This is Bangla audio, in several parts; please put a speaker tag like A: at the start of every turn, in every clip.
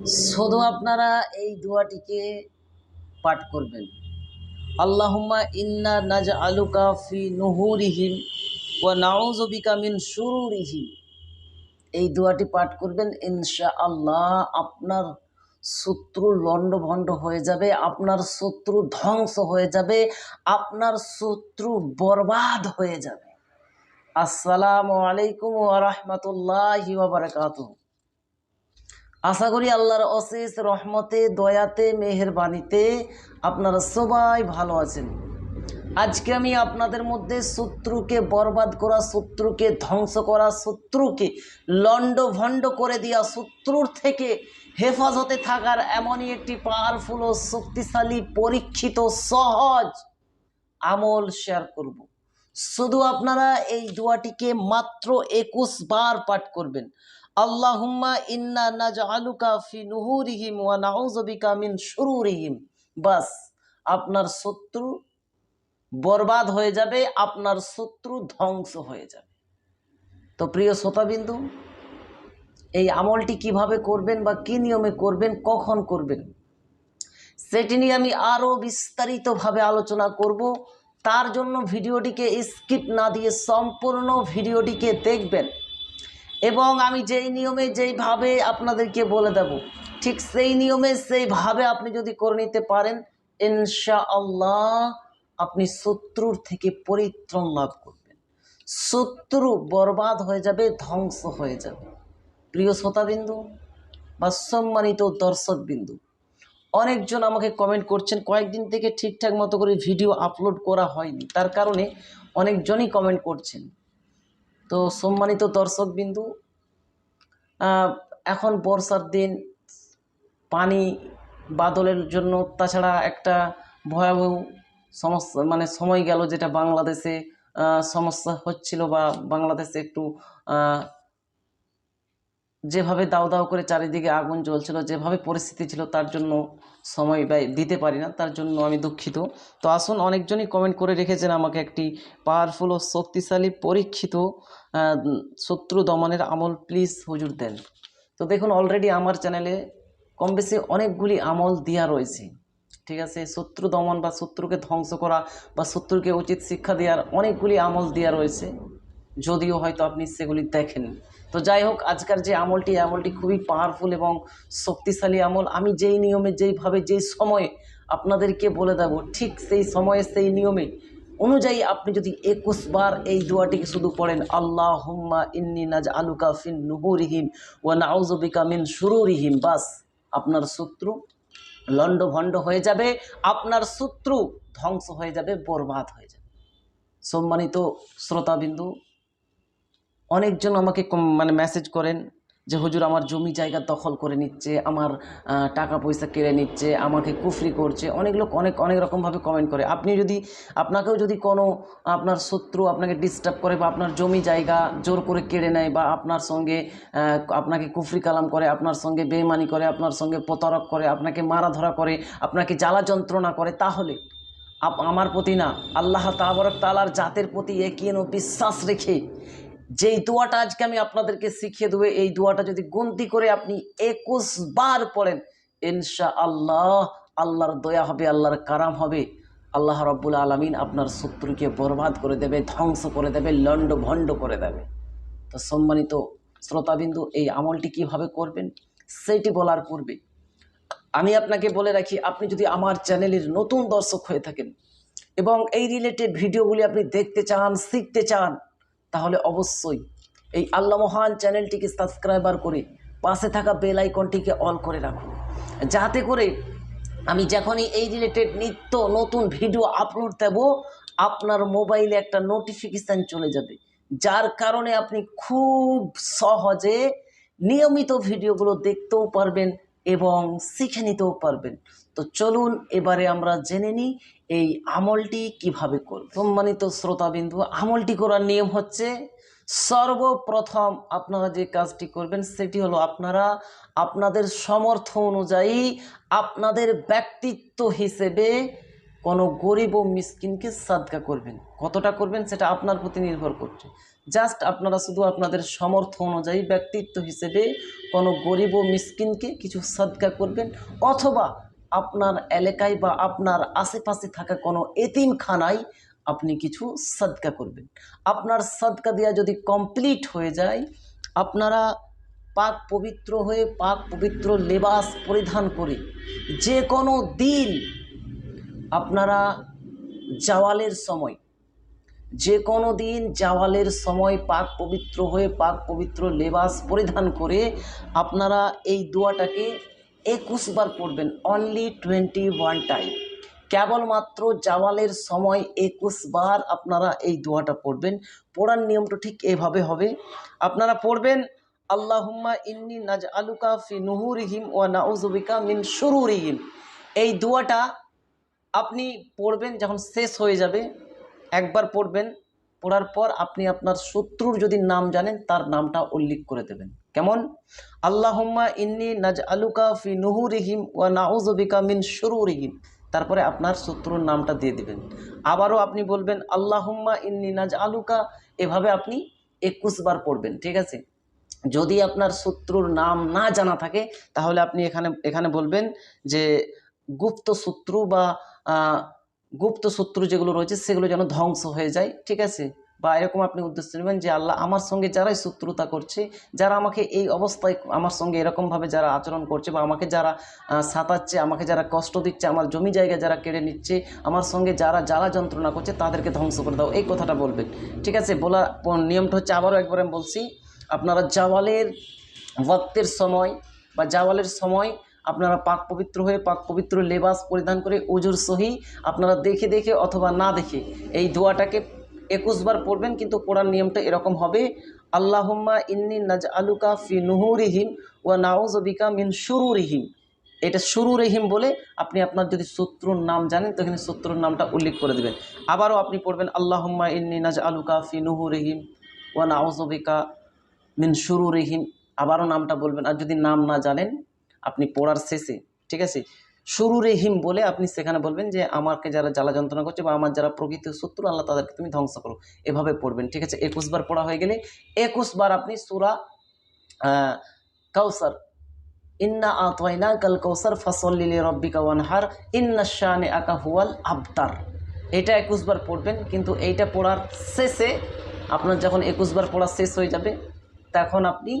A: শুধু আপনারা এই দোয়াটিকে পাঠ করবেন। আল্লাহুম্মা ইন্না নাজ আলুকা ফি নুহুরিহিম ওয়া নাউযু বিকা মিন শুরুরিহিম। এই দোয়াটি পাঠ করবেন ইনশা আল্লাহ আপনার শত্রু লণ্ডভণ্ড হয়ে যাবে, আপনার শত্রু ধ্বংস হয়ে যাবে, আপনার শত্রু বরবাদ হয়ে যাবে। আসসালামু আলাইকুম ওয়া বারাকাতুহু। আশা করি আল্লাহর অশেষ রহমতে, দয়াতে, মেহেরবানিতে আপনারা সবাই ভালো আছেন। আজকে আমি আপনাদের মধ্যে শত্রুকে বরবাদ করা, শত্রুকে ধ্বংস করা, শত্রুকে লণ্ডভণ্ড করে দেওয়া, শত্রুর থেকে হেফাজতে থাকার এমনই একটি পাওয়ারফুল ও শক্তিশালী, পরীক্ষিত, সহজ আমল শেয়ার করব। শুধু আপনারা এই দোয়াটিকে মাত্র একুশ বার পাঠ করবেন। আল্লাহুম্মা ইন্না নাজআলুকা ফি নুহুরিহিম ওয়া নাউযু বিকা মিন শুরুরিহিম। বাস, আপনার শত্রু বরবাদ হয়ে যাবে, আপনার শত্রু ধ্বংস হয়ে যাবে। তো প্রিয় শ্রোতাবিন্দু, এই আমলটি কীভাবে করবেন বা কি নিয়মে করবেন, কখন করবেন, সেটি নিয়ে আমি আরও বিস্তারিতভাবে আলোচনা করব। তার জন্য ভিডিওটিকে স্কিপ না দিয়ে সম্পূর্ণ ভিডিওটিকে দেখবেন। এবং আমি যেই নিয়মে, যেইভাবে আপনাদেরকে বলে দেব, ঠিক সেই নিয়মে, সেইভাবে আপনি যদি করে নিতে পারেন ইনশা আল্লাহ আপনি শত্রুর থেকে পরিত্রাণ লাভ করবেন। শত্রু বরবাদ হয়ে যাবে, ধ্বংস হয়ে যাবে। প্রিয় শ্রোতাবিন্দু বা সম্মানিত দর্শকবিন্দু, অনেকজন আমাকে কমেন্ট করছেন, কয়েকদিন থেকে ঠিকঠাক মতো করে ভিডিও আপলোড করা হয়নি। তার কারণে অনেকজনই কমেন্ট করছেন। তো সম্মানিত দর্শকবিন্দু বিন্দু এখন বর্ষার দিন, পানি বাদলের জন্য, তাছাড়া একটা ভয়াবহ সমস্যা মানে সময় গেল যেটা বাংলাদেশে সমস্যা হচ্ছিল বা বাংলাদেশে একটু যেভাবে দাও দাও করে চারিদিকে আগুন জ্বলছিল, যেভাবে পরিস্থিতি ছিল, তার জন্য সময় ব্যয় দিতে পারি না, তার জন্য আমি দুঃখিত। তো আসুন অনেকজনই কমেন্ট করে রেখেছেন আমাকে একটি পাওয়ারফুল ও শক্তিশালী, পরীক্ষিত শত্রু দমনের আমল প্লিজ হুজুর দেন। তো দেখুন অলরেডি আমার চ্যানেলে কম বেশি অনেকগুলি আমল দেওয়া রয়েছে। ঠিক আছে, শত্রু দমন বা শত্রুকে ধ্বংস করা বা শত্রুকে উচিত শিক্ষা দেওয়ার অনেকগুলি আমল দেওয়া রয়েছে। যদিও হয়তো আপনি সেগুলি দেখেন। তো যাই হোক, আজকের যে আমলটি আমলটি খুবই পাওয়ারফুল এবং শক্তিশালী আমল। আমি যেই নিয়মে, যেইভাবে, যেই সময়ে আপনাদেরকে বলে দেব, ঠিক সেই সময়ে, সেই নিয়মে অনুযায়ী আপনি যদি একুশ বার এই দোয়াটিকে শুধু পড়েন আল্লাহ হুম্মা ইন্নি নাজ আলুকা ফিন নুহুরিহিম ওয়া নাউজুবিকা মিন শুরুরিহিম বাস, আপনার শত্রু লণ্ডভণ্ড হয়ে যাবে, আপনার শত্রু ধ্বংস হয়ে যাবে, বরবাদ হয়ে যাবে। সম্মানিত শ্রোতাবিন্দু অনেকজন আমাকে মানে মেসেজ করেন যে, হুজুর, আমার জমি জায়গা দখল করে নিচ্ছে, আমার টাকা পয়সা কেড়ে নিচ্ছে, আমাকে কুফরি করছে। অনেক লোক অনেক অনেক রকমভাবে কমেন্ট করে। আপনি যদি, আপনাকেও যদি কোনো আপনার শত্রু আপনাকে ডিস্টার্ব করে বা আপনার জমি জায়গা জোর করে কেড়ে নেয় বা আপনার সঙ্গে আপনাকে কুফরি কালাম করে, আপনার সঙ্গে বেইমানি করে, আপনার সঙ্গে প্রতারক করে, আপনাকে মারা ধরা করে, আপনাকে জ্বালা যন্ত্রণা করে, তাহলে আমার প্রতি না, আল্লাহ তাবরক তালার জাতের প্রতি একিয়ে বিশ্বাস রেখে যেই দোয়াটা আজকে আমি আপনাদেরকে শিখিয়ে দেবো, এই দোয়াটা যদি গন্তি করে আপনি একুশ বার পড়েন ইনশা আল্লাহ আল্লাহর দয়া হবে, আল্লাহর কারাম হবে। আল্লাহ রব্বুল আলমিন আপনার শত্রুকে বরবাদ করে দেবে, ধ্বংস করে দেবে লণ্ড ভণ্ড করে দেবে। তো সম্মানিত শ্রোতাবিন্দু, এই আমলটি কীভাবে করবেন সেইটি বলার পূর্বে আমি আপনাকে বলে রাখি, আপনি যদি আমার চ্যানেলের নতুন দর্শক হয়ে থাকেন এবং এই রিলেটেড ভিডিওগুলি আপনি দেখতে চান, শিখতে চান তাহলে অবশ্যই এই আল্লাহ মহান চ্যানেলটিকে সাবস্ক্রাইবার করে পাশে থাকা বেল আইকনটিকে অল করে রাখুন। যাতে করে আমি যখনই এই রিলেটেড নিত্য নতুন ভিডিও আপলোড দেব, আপনার মোবাইলে একটা নোটিফিকেশান চলে যাবে। যার কারণে আপনি খুব সহজে নিয়মিত ভিডিওগুলো দেখতেও পারবেন এবং শিখে নিতেও পারবেন। তো চলুন এবারে আমরা জেনে নিই এই আমলটি কীভাবে করব। সম্মানিত শ্রোতাবিন্দু, আমলটি করার নিয়ম হচ্ছে সর্বপ্রথম আপনারা যে কাজটি করবেন সেটি হলো আপনারা আপনাদের সমর্থ অনুযায়ী আপনাদের ব্যক্তিত্ব হিসেবে কোনো গরিব ও মিসকিনকে সাদকা করবেন। কতটা করবেন সেটা আপনার প্রতি নির্ভর করছে। জাস্ট আপনারা শুধু আপনাদের সমর্থ অনুযায়ী ব্যক্তিত্ব হিসেবে কোনো গরিব ও মিসকিনকে কিছু সদকা করবেন, অথবা আপনার এলাকায় বা আপনার আশেপাশে থাকা কোনো এতিমখানায় আপনি কিছু সদকা করবেন। আপনার সদকা দেওয়া যদি কমপ্লিট হয়ে যায়, আপনারা পাক পবিত্র হয়ে পাক পবিত্র লেবাস পরিধান করে যে কোনো দিন আপনারা জাওয়ালের সময় যে কোনো দিন জাওয়ালের সময় পাক পবিত্র হয়ে পাক পবিত্র লেবাস পরিধান করে আপনারা এই দোয়াটাকে একুশ বার পড়বেন অনলি টোয়েন্টি ওয়ান টাইম কেবলমাত্র জাওয়ালের সময় একুশ বার আপনারা এই দোয়াটা পড়বেন। পড়ার নিয়মটা ঠিক এভাবে হবে। আপনারা পড়বেন, আল্লাহুম্মা ইন্নি নাজ আলুকা ফি নুহুরিহিম ওয়া নাউজুবিকা মিন শুরুরিহিম। এই দোয়াটা আপনি পড়বেন যখন শেষ হয়ে যাবে একবার পড়বেন, পড়ার পর আপনি আপনার শত্রুর যদি নাম জানেন, তার নামটা উল্লেখ করে দেবেন। কেমন? আল্লাহুম্মা ইন্নি নাজ আলুকা ফি নুহুরিহিম ওয়া নাউজুবিকা মিন শুরুরিহিম। তারপরে আপনার শত্রুর নামটা দিয়ে দিবেন। আবারও আপনি বলবেন, আল্লাহুম্মা ইন্নি নাজ আলুকা এভাবে আপনি একুশ বার পড়বেন, ঠিক আছে? যদি আপনার শত্রুর নাম না জানা থাকে, তাহলে আপনি এখানে এখানে বলবেন যে, গুপ্ত শত্রু বা গুপ্ত শত্রু যেগুলো রয়েছে সেগুলো যেন ধ্বংস হয়ে যায়, ঠিক আছে? বা এরকম আপনি উদ্দেশ্য নেবেন যে আল্লাহ আমার সঙ্গে যারাই শত্রুতা করছে, যারা আমাকে এই অবস্থায় আমার সঙ্গে এরকমভাবে যারা আচরণ করছে বা আমাকে যারা সাঁতাচ্ছে আমাকে যারা কষ্ট দিচ্ছে, আমার জমি জায়গা যারা কেড়ে নিচ্ছে, আমার সঙ্গে যারা জ্বালা যন্ত্রণা করছে তাদেরকে ধ্বংস করে দাও, এই কথাটা বলবেন, ঠিক আছে? বলার নিয়মটা হচ্ছে আবারও একবার আমি বলছি, আপনারা জাওয়ালের ওয়াক্তের সময় বা জাওয়ালের সময় আপনারা পাক পবিত্র হয়ে পাক পবিত্র লেবাস পরিধান করে উজুর সহি আপনারা দেখে দেখে অথবা না দেখে এই দোয়াটাকে একুশবার পড়বেন, কিন্তু পড়ার নিয়মটা এরকম হবে, আল্লাহম্মা ইন্নি নাজ আলুকা ফি নুহুরিহিম ওয়া নাউজবিকা মিন শুরুরিহিম। এটা শুরু রহিম বলে আপনি আপনার যদি শত্রুর নাম জানেন, তো এখানে শত্রুর নামটা উল্লেখ করে দেবেন। আবারও আপনি পড়বেন, আল্লাহুম্মা ইন্নি নাজ আলুকা ফি নুহুরিহিম ওয়া নাউজবিকা মিন শুরু রহিম আবারও নামটা বলবেন, আর যদি নাম না জানেন আপনি পড়ার শেষে, ঠিক আছে? শুরু রেহিম বলে আপনি সেখানে বলবেন যে, আমাকে যারা জ্বালা যন্ত্রণা করছে বা আমার যারা প্রকৃত শত্রু, আল্লাহ তাদেরকে তুমি ধ্বংস করো। এভাবে পড়বেন, ঠিক আছে? একুশ বার পড়া হয়ে গেলে, একুশ বার আপনি সুরা কাউসার ইন্না আতওয়াইনা কাল কৌসার ফসল্লিলি রব্বিকা ওয়ানহার, ইন্না শানে আকা হুয়াল আবতার। এটা একুশ বার পড়বেন, কিন্তু এইটা পড়ার শেষে আপনার যখন একুশ বার পড়া শেষ হয়ে যাবে, তখন আপনি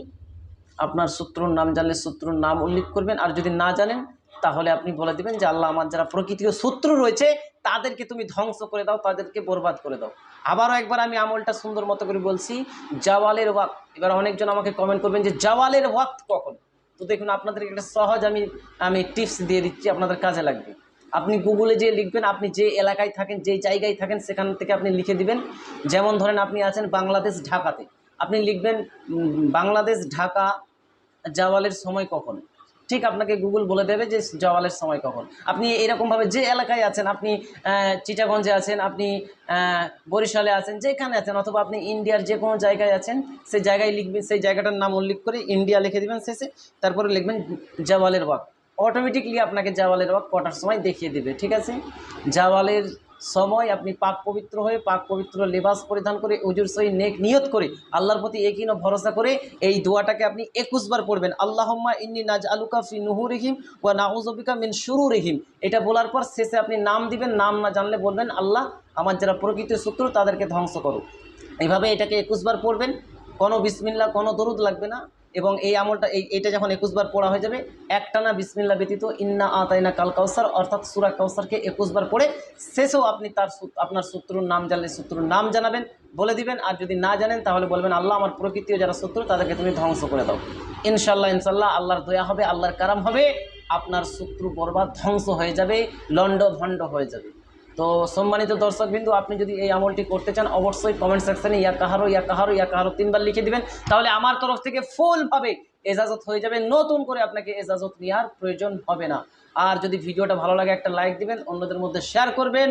A: আপনার শত্রুর নাম জানলে শত্রুর নাম উল্লেখ করবেন। আর যদি না জানেন, তাহলে আপনি বলে দিবেন যে, আল্লাহ আমার যারা প্রকৃতিও শত্রু রয়েছে, তাদেরকে তুমি ধ্বংস করে দাও, তাদেরকে বরবাদ করে দাও। আবারও একবার আমি আমলটা সুন্দর মতো করে বলছি, জাওয়ালের ওয়াক্ত। এবার অনেকজন আমাকে কমেন্ট করবেন যে, জাওয়ালের ওয়াক্ত কখন? তো দেখুন আপনাদেরকে একটা সহজ আমি আমি টিপস দিয়ে দিচ্ছি, আপনাদের কাজে লাগবে। আপনি গুগলে যে লিখবেন, আপনি যে এলাকায় থাকেন, যে জায়গায় থাকেন, সেখান থেকে আপনি লিখে দিবেন। যেমন ধরেন, আপনি আছেন বাংলাদেশ, ঢাকাতে। আপনি লিখবেন বাংলাদেশ, ঢাকা জাওয়ালের সময় কখন? ঠিক আপনাকে গুগল বলে দেবে যে জওয়ালের সময় কখন। আপনি এরকমভাবে যে এলাকায় আছেন, আপনি চিটাগঞ্জে আছেন, আপনি বরিশালে আছেন, যেখানে আছেন, অথবা আপনি ইন্ডিয়ার যে কোনো জায়গায় আছেন, সেই জায়গায় লিখবেন, সেই জায়গাটার নাম উল্লেখ করে ইন্ডিয়া লিখে দেবেন শেষে, তারপরে লিখবেন জাওয়ালের ওয়াক। অটোমেটিকলি আপনাকে জাওয়ালের ওয়াক কটার সময় দেখিয়ে দেবে, ঠিক আছে? জাওয়ালের সময় আপনি পাক পবিত্র হয়ে, পাক পবিত্র লেবাস পরিধান করে উজুর সহি নেক নিয়ত করে আল্লাহর প্রতি একিন ভরসা করে এই দোয়াটাকে আপনি একুশ বার পড়বেন। আল্লাহম্মা ইন্নি নাজ আলুকা ফি নুহুরিহিম ওয়া নাউজবিকা মিন শুরুরিহিম। এটা বলার পর শেষে আপনি নাম দিবেন, নাম না জানলে বলবেন, আল্লাহ, আমার যারা প্রকৃত শত্রু, তাদেরকে ধ্বংস করো। এইভাবে এটাকে একুশ বার পড়বেন। কোনো বিসমিল্লা, কোনো দরুদ লাগবে না। এবং এই আমলটা, এই এটা যখন একুশ বার পড়া হয়ে যাবে, একটানা বিসমিল্লা ব্যতীত, ইন্না আতাইনা কাল কাউসার, অর্থাৎ সুরা কাউসারকে একুশ বার পড়ে শেষেও আপনি তার আপনার শত্রুর নাম জানলে শত্রুর নাম জানাবেন, বলে দিবেন, আর যদি না জানেন তাহলে বলবেন, আল্লাহ আমার প্রকৃতিও যারা শত্রু তাদেরকে তুমি ধ্বংস করে দাও। ইনশাল্লাহ ইনশাল্লাহ আল্লাহর দয়া হবে, আল্লাহর কারাম হবে, আপনার শত্রু বরবাদ ধ্বংস হয়ে যাবে লন্ড ভণ্ড হয়ে যাবে। তো সম্মানিত দর্শক বিন্দু, আপনি যদি এই আমলটি করতে চান, অবশ্যই কমেন্ট সেকশনে ইয়া কাহারো ইয়া কাহারো ইয়া কাহারো তিনবার লিখে দিবেন। তাহলে আমার তরফ থেকে ফুল ফুলভাবে এজাজত হয়ে যাবে। নতুন করে আপনাকে এজাজত নেওয়ার প্রয়োজন হবে না। আর যদি ভিডিওটা ভালো লাগে, একটা লাইক দিবেন, অন্যদের মধ্যে শেয়ার করবেন।